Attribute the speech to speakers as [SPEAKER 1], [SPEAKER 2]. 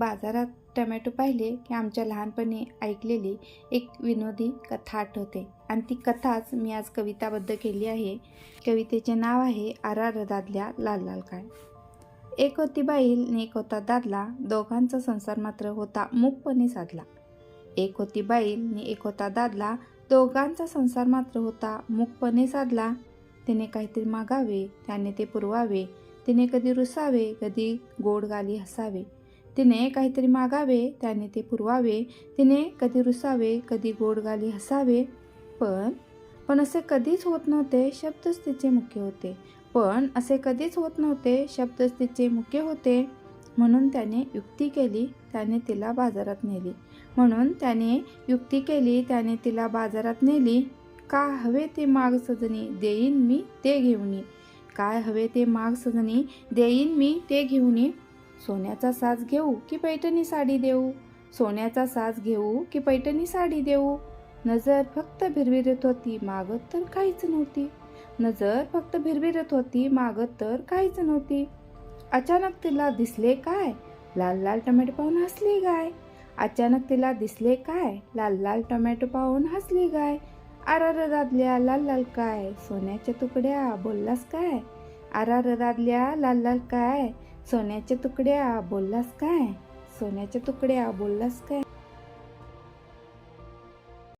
[SPEAKER 1] बाजारात टमॅटो पाहिले की आमच्या लहानपणी ऐकलेली एक विनोदी कथा आठवते. आणि ती कथाच मी आज कविताबद्ध केली आहे. कवितेचे नाव आहे आरा दादल्या लाल लाल काय एक होती बाईल आणि एक होता दादला दोघांचा संसार मात्र होता मूकपणे साधला. एक होती बाईल आणि एक होता दादला दोघांचा संसार मात्र होता मूकपणे साधला. तिने काहीतरी मागावे त्याने ते पुरवावे तिने कधी रुसावे कधी गोड गाली हसावे. तिने काहीतरी मागावे त्याने ते पुरवावे तिने कधी रुसावे कधी गोड गाली हसावे. पण पण असे कधीच होत नव्हते शब्दच तिचे मुख्य होते. पण असे कधीच होत नव्हते शब्दच तिचे मुख्य होते. म्हणून त्याने युक्ती केली त्याने तिला बाजारात नेली. म्हणून त्याने युक्ती केली त्याने तिला बाजारात नेली. का हवे ते माग सजनी देईन मी ते घेऊन काय हवे ते माग सजनी देईन मी ते घेऊन सोन्याचा साज घेऊ की पैठणी साडी देऊ? सोन्याचा साज घेऊ की पैठणी साडी देऊ? नजर फक्त भिरभिरत होती मागत तर काहीच नव्हती. नजर फक्त भिरभिरत होती मागत तर काहीच नव्हती. अचानक तिला दिसले काय? लाल लाल टोमॅटो पाहून हसली गाय अचानक तिला दिसले काय? लाल लाल टोमॅटो पाहून हसली गाय आरार दादल्या लाल लाल काय? सोन्याच्या तुकड्या बोललास काय? आरार दादल्या लाल लाल काय? सोन्याचे तुकड्या बोललास काय? सोन्याच्या तुकड्या बोललास काय?